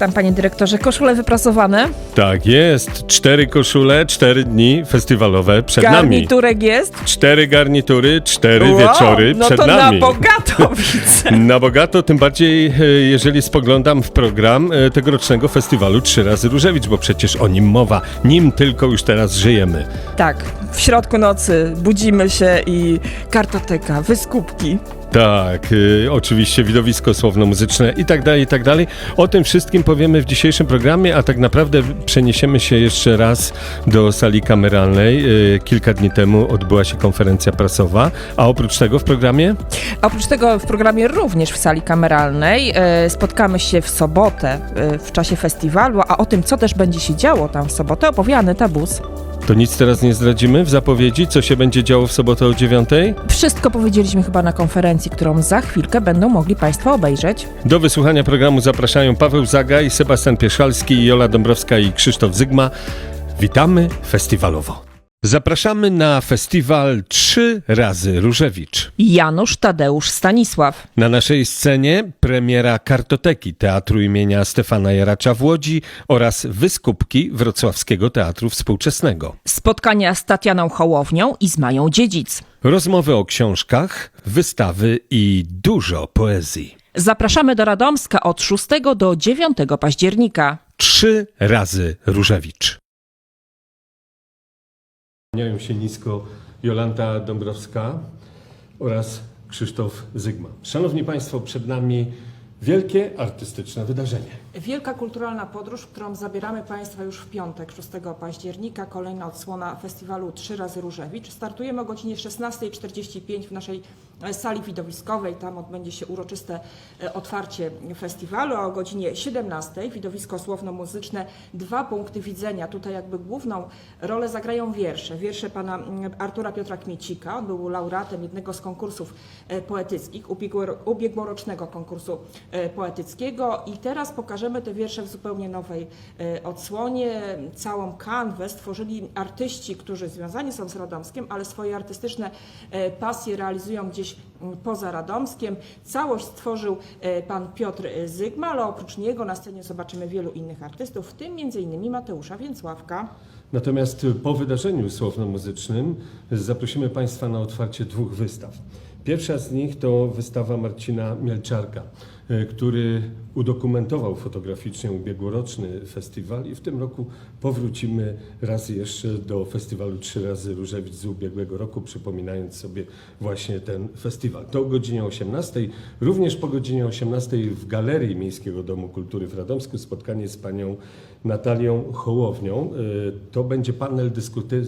No tam, panie dyrektorze, koszule wyprasowane? Tak jest. Cztery koszule, cztery dni festiwalowe przed nami. Garniturek jest? Cztery garnitury, cztery Wow, wieczory no przed to nami. na bogato widzę. Na bogato, tym bardziej e, jeżeli spoglądam w program e, tegorocznego festiwalu Trzy razy Różewicz, bo przecież o nim mowa, nim tylko już teraz żyjemy. Tak, w środku nocy budzimy się i kartoteka, wyskupki. Tak, y, oczywiście widowisko słowno-muzyczne i tak dalej, i tak dalej. O tym wszystkim powiemy w dzisiejszym programie, a tak naprawdę przeniesiemy się jeszcze raz do sali kameralnej. Y, kilka dni temu odbyła się konferencja prasowa, a oprócz tego w programie Oprócz tego w programie również w sali kameralnej e, spotkamy się w sobotę e, w czasie festiwalu, a o tym, co też będzie się działo tam w sobotę, opowie Anyta Bus. To nic teraz nie zdradzimy w zapowiedzi, co się będzie działo w sobotę o dziewiątej. Wszystko powiedzieliśmy chyba na konferencji, którą za chwilkę będą mogli Państwo obejrzeć. Do wysłuchania programu zapraszają Paweł Zagaj, Sebastian Pieszalski, Jola Dąbrowska i Krzysztof Zygma. Witamy festiwalowo. Zapraszamy na festiwal Trzy razy Różewicz. Janusz Tadeusz Stanisław. Na naszej scenie premiera kartoteki Teatru imienia Stefana Jaracza w Łodzi oraz wyskupki Wrocławskiego Teatru Współczesnego. Spotkania z Tatianą Hołownią i z Mają Dziedzic. Rozmowy o książkach, wystawy i dużo poezji. Zapraszamy do Radomska od 6 do 9 października. Trzy razy Różewicz. Kłaniają się nisko Jolanta Dąbrowska oraz Krzysztof Zygma. Szanowni Państwo, przed nami wielkie artystyczne wydarzenie. Wielka kulturalna podróż, którą zabieramy Państwa już w piątek, 6 października. Kolejna odsłona festiwalu Trzy razy Różewicz. Startujemy o godzinie 16.45 w naszej e, sali widowiskowej. Tam odbędzie się uroczyste e, otwarcie festiwalu, a o godzinie 17.00 widowisko słowno-muzyczne Dwa punkty widzenia. Tutaj jakby główną rolę zagrają wiersze. Wiersze pana mm, Artura Piotra Kmiecika. On był laureatem jednego z konkursów e, poetyckich, ubiegło- ubiegłorocznego konkursu poetyckiego i teraz pokażemy te wiersze w zupełnie nowej e, odsłonie. Całą kanwę stworzyli artyści, którzy związani są z Radomskiem, ale swoje artystyczne e, pasje realizują gdzieś m, poza Radomskiem. Całość stworzył e, pan Piotr Zygma, ale oprócz niego na scenie zobaczymy wielu innych artystów, w tym m.in. Mateusza Więcławka. Natomiast po wydarzeniu słowno-muzycznym zaprosimy Państwa na otwarcie dwóch wystaw. Pierwsza z nich to wystawa Marcina Mielczarka, który udokumentował fotograficznie ubiegłoroczny festiwal i w tym roku powrócimy raz jeszcze do festiwalu Trzy razy Różewicz z ubiegłego roku, przypominając sobie właśnie ten festiwal. To o godzinie 18. Również po godzinie 18 w Galerii Miejskiego Domu Kultury w Radomsku spotkanie z panią Natalią Hołownią. Y, To będzie panel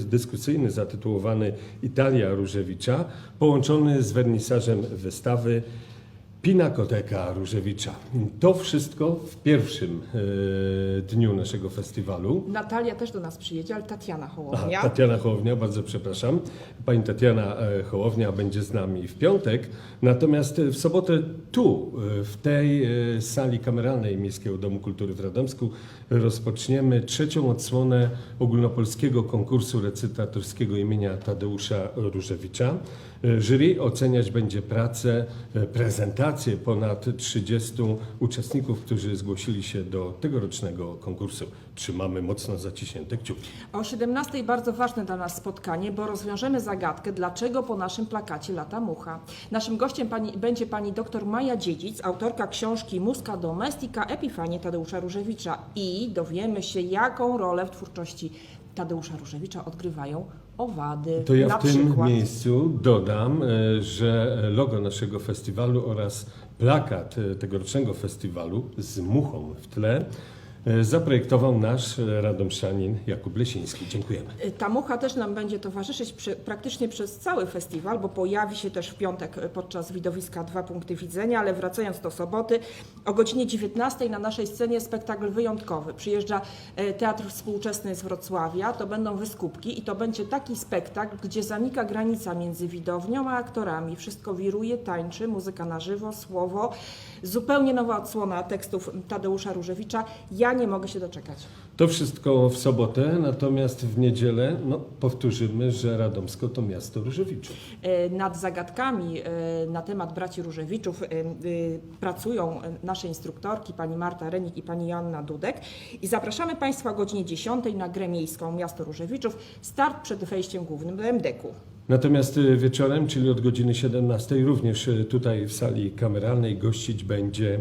dyskusyjny zatytułowany Italia Różewicza, połączony z wernisażem wystawy Pinakoteka Różewicza. To wszystko w pierwszym y, dniu naszego festiwalu. Natalia też do nas przyjedzie, ale Tatiana Aha, Hołownia. Tatiana Hołownia, bardzo przepraszam. Pani Tatiana e, Hołownia będzie z nami w piątek, natomiast e, w sobotę tu, e, w tej e, sali kameralnej Miejskiego Domu Kultury w Radomsku rozpoczniemy trzecią odsłonę ogólnopolskiego konkursu recytatorskiego imienia Tadeusza Różewicza. E, Jury oceniać będzie pracę, e, prezentację ponad 30 uczestników, którzy zgłosili się do tegorocznego konkursu. Trzymamy mocno zaciśnięte kciuki. O 17 bardzo ważne dla nas spotkanie, bo rozwiążemy zagadkę, dlaczego po naszym plakacie lata mucha. Naszym gościem pani, będzie pani dr Maja Dziedzic, autorka książki Muska Domestika Epifanie Tadeusza Różewicza i dowiemy się, jaką rolę w twórczości Tadeusza Różewicza odgrywają owady. To ja Na w tym przykład. miejscu dodam, e, że logo naszego festiwalu oraz plakat e, tegorocznego festiwalu z muchą w tle zaprojektował nasz e, radomszanin Jakub Lesiński. Dziękujemy. Ta mucha też nam będzie towarzyszyć przy, praktycznie przez cały festiwal, bo pojawi się też w piątek podczas widowiska Dwa Punkty Widzenia, ale wracając do soboty, o godzinie 19 na naszej scenie spektakl wyjątkowy. Przyjeżdża e, Teatr Współczesny z Wrocławia, to będą wyskupki i to będzie taki spektakl, gdzie zanika granica między widownią a aktorami. Wszystko wiruje, tańczy, muzyka na żywo, słowo. Zupełnie nowa odsłona tekstów Tadeusza Różewicza. Ja Ja nie mogę się doczekać. To wszystko w sobotę, natomiast w niedzielę no, powtórzymy, że Radomsko to miasto Różewiczów. E, Nad zagadkami e, na temat braci Różewiczów e, pracują nasze instruktorki, pani Marta Renik i pani Joanna Dudek. I zapraszamy Państwa o godzinie 10 na grę miejską Miasto Różewiczów. Start przed wejściem głównym do MDK-u. Natomiast wieczorem, czyli od godziny 17, również tutaj w sali kameralnej gościć będzie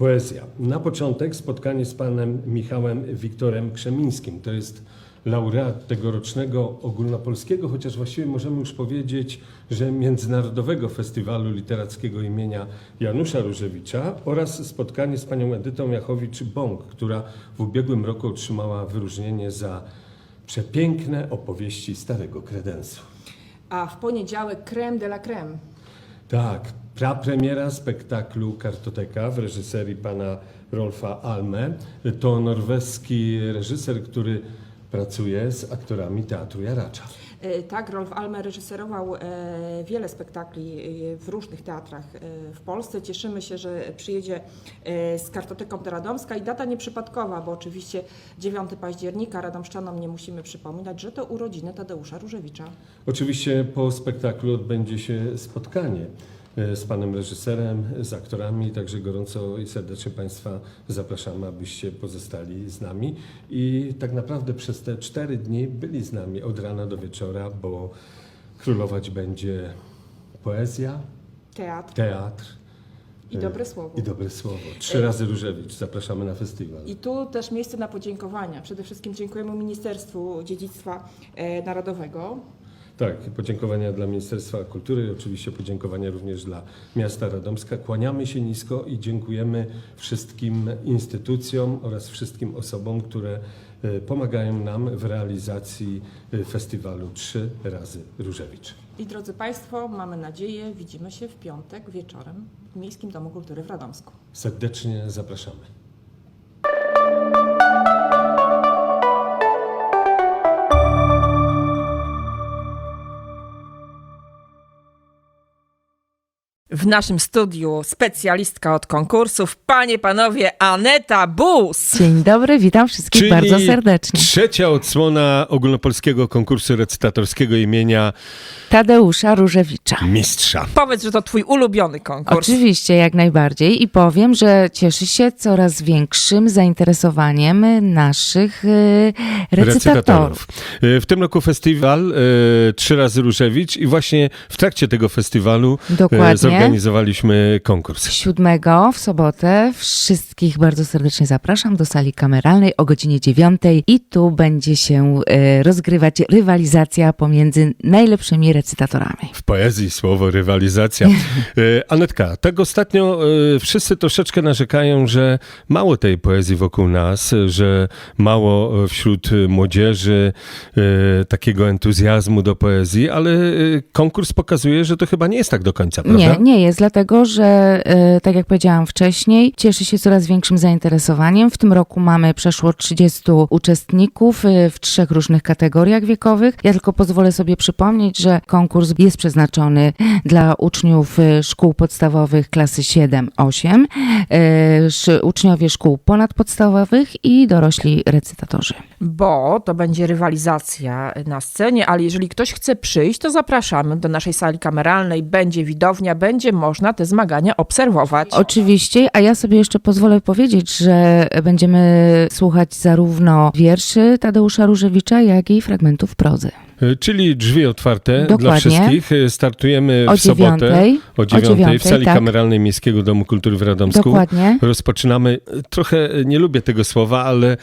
poezja. Na początek spotkanie z panem Michałem Wiktorem Krzemińskim. To jest laureat tegorocznego ogólnopolskiego, chociaż właściwie możemy już powiedzieć, że Międzynarodowego Festiwalu Literackiego imienia Janusza Różewicza oraz spotkanie z panią Edytą Jachowicz-Bąk, która w ubiegłym roku otrzymała wyróżnienie za przepiękne opowieści Starego Kredensu. A w poniedziałek creme de la creme. Tak, prapremiera spektaklu Kartoteka w reżyserii pana Rolfa Alme. To norweski reżyser, który pracuje z aktorami Teatru Jaracza. E, Tak, Rolf Almer reżyserował e, wiele spektakli e, w różnych teatrach w Polsce. Cieszymy się, że przyjedzie z kartoteką do Radomska i data nieprzypadkowa, bo oczywiście 9 października Radomszczanom nie musimy przypominać, że to urodziny Tadeusza Różewicza. Oczywiście po spektaklu odbędzie się spotkanie z panem reżyserem, z aktorami, także gorąco i serdecznie Państwa zapraszamy, abyście pozostali z nami i tak naprawdę przez te cztery dni byli z nami od rana do wieczora, bo królować będzie poezja, Teatr teatr i dobre słowo. i dobre słowo. Trzy razy Różewicz. Zapraszamy na festiwal. I tu też miejsce na podziękowania. Przede wszystkim dziękujemy Ministerstwu Dziedzictwa e, Narodowego, Tak, podziękowania dla Ministerstwa Kultury, oczywiście podziękowania również dla miasta Radomska. Kłaniamy się nisko i dziękujemy wszystkim instytucjom oraz wszystkim osobom, które e, pomagają nam w realizacji e, festiwalu Trzy razy Różewicz. I drodzy Państwo, mamy nadzieję, widzimy się w piątek wieczorem w Miejskim Domu Kultury w Radomsku. Serdecznie zapraszamy. W naszym studiu specjalistka od konkursów, panie, panowie, Aneta Bus. Dzień dobry, witam wszystkich bardzo serdecznie. trzecia odsłona ogólnopolskiego konkursu recytatorskiego imienia Tadeusza Różewicza. Mistrza. Powiedz, że to twój ulubiony konkurs. Oczywiście, jak najbardziej i powiem, że cieszy się coraz większym zainteresowaniem naszych e, recytatorów. E, W tym roku festiwal e, Trzy razy Różewicz i właśnie w trakcie tego festiwalu Dokładnie. Zorganizowaliśmy konkurs. Siódmego w sobotę wszystkich bardzo serdecznie zapraszam do sali kameralnej o godzinie dziewiątej i tu będzie się e, rozgrywać rywalizacja pomiędzy najlepszymi recytatorami. W poezji słowo rywalizacja. E, Anetka, tak ostatnio e, wszyscy troszeczkę narzekają, że mało tej poezji wokół nas, że mało wśród młodzieży takiego entuzjazmu do poezji, ale konkurs pokazuje, że to chyba nie jest tak do końca, prawda? Nie, nie jest, dlatego że, e, tak jak powiedziałam wcześniej, cieszy się coraz większym zainteresowaniem. W tym roku mamy przeszło 30 uczestników e, w trzech różnych kategoriach wiekowych. Ja tylko pozwolę sobie przypomnieć, że konkurs jest przeznaczony dla uczniów e, szkół podstawowych klasy 7-8, e, sz- uczniowie szkół ponadpodstawowych i dorośli recytatorzy. Bo to będzie rywalizacja na scenie, ale jeżeli ktoś chce przyjść, to zapraszamy do naszej sali kameralnej. Będzie widownia, będzie można te zmagania obserwować. Oczywiście, a ja sobie jeszcze pozwolę powiedzieć, że będziemy słuchać zarówno wierszy Tadeusza Różewicza, jak i fragmentów prozy. E, Czyli drzwi otwarte dla Dokładnie. wszystkich. E, Startujemy O w sobotę dziewiątej. o dziewiątej w sali tak. kameralnej Miejskiego Domu Kultury w Radomsku. Dokładnie. Rozpoczynamy, e, trochę nie lubię tego słowa, ale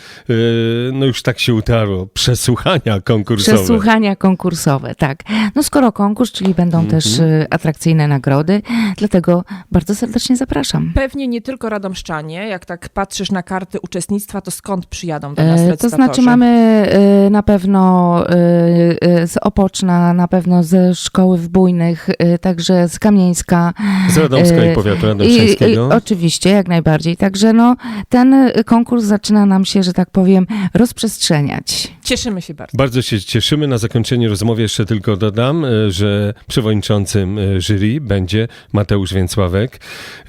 no już tak się utarło, przesłuchania konkursowe. Przesłuchania konkursowe, tak. No skoro konkurs, czyli będą Mhm. też atrakcyjne nagrody, dlatego bardzo serdecznie zapraszam. Pewnie nie tylko radomszczanie, jak tak patrzysz na karty uczestnictwa, to skąd przyjadą do nas E, To recytatorzy? znaczy mamy y, na pewno y, z Opoczna, na pewno ze szkoły w Bujnych, także z Kamieńska. Z Radomska i E, powiatu I, i, radomskiego. oczywiście, jak najbardziej. Także no, ten konkurs zaczyna nam się, że tak powiem, rozprzestrzeniać. Cieszymy się bardzo. Bardzo się cieszymy. Na zakończenie rozmowy jeszcze tylko dodam, e, że przewodniczącym e, jury będzie Mateusz Więcławek,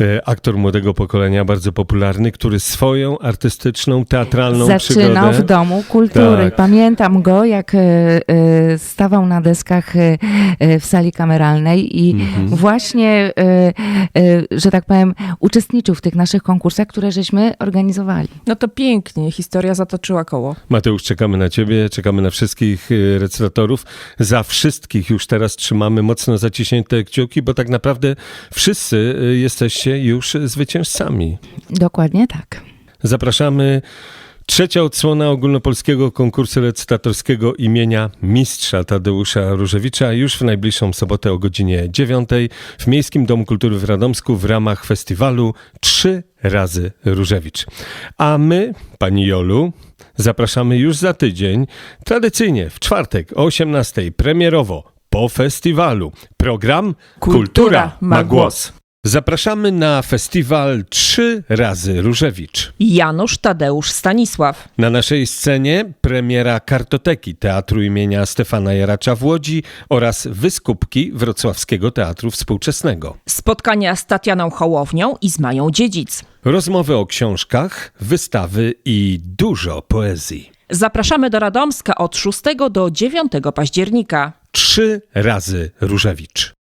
e, aktor młodego pokolenia, bardzo popularny, który swoją artystyczną, teatralną Zaczynał przygodę... w Domu Kultury. Tak. Pamiętam go, jak e, e, stawał na deskach w sali kameralnej i Mhm. właśnie, że tak powiem, uczestniczył w tych naszych konkursach, które żeśmy organizowali. No to pięknie, historia zatoczyła koło. Mateusz, czekamy na ciebie, czekamy na wszystkich recytatorów. Za wszystkich już teraz trzymamy mocno zaciśnięte kciuki, bo tak naprawdę wszyscy e, jesteście już zwycięzcami. Dokładnie tak. Zapraszamy. Trzecia odsłona ogólnopolskiego konkursu recytatorskiego imienia mistrza Tadeusza Różewicza już w najbliższą sobotę o godzinie 9 w Miejskim Domu Kultury w Radomsku w ramach festiwalu Trzy razy Różewicz. A my, pani Jolu, zapraszamy już za tydzień, tradycyjnie w czwartek o 18 premierowo po festiwalu. Program Kultura ma głos. Zapraszamy na festiwal Trzy razy Różewicz. Janusz Tadeusz Stanisław. Na naszej scenie premiera kartoteki Teatru imienia Stefana Jaracza w Łodzi oraz wyskupki Wrocławskiego Teatru Współczesnego. Spotkania z Tatianą Hołownią i z Mają Dziedzic. Rozmowy o książkach, wystawy i dużo poezji. Zapraszamy do Radomska od 6 do 9 października. Trzy razy Różewicz.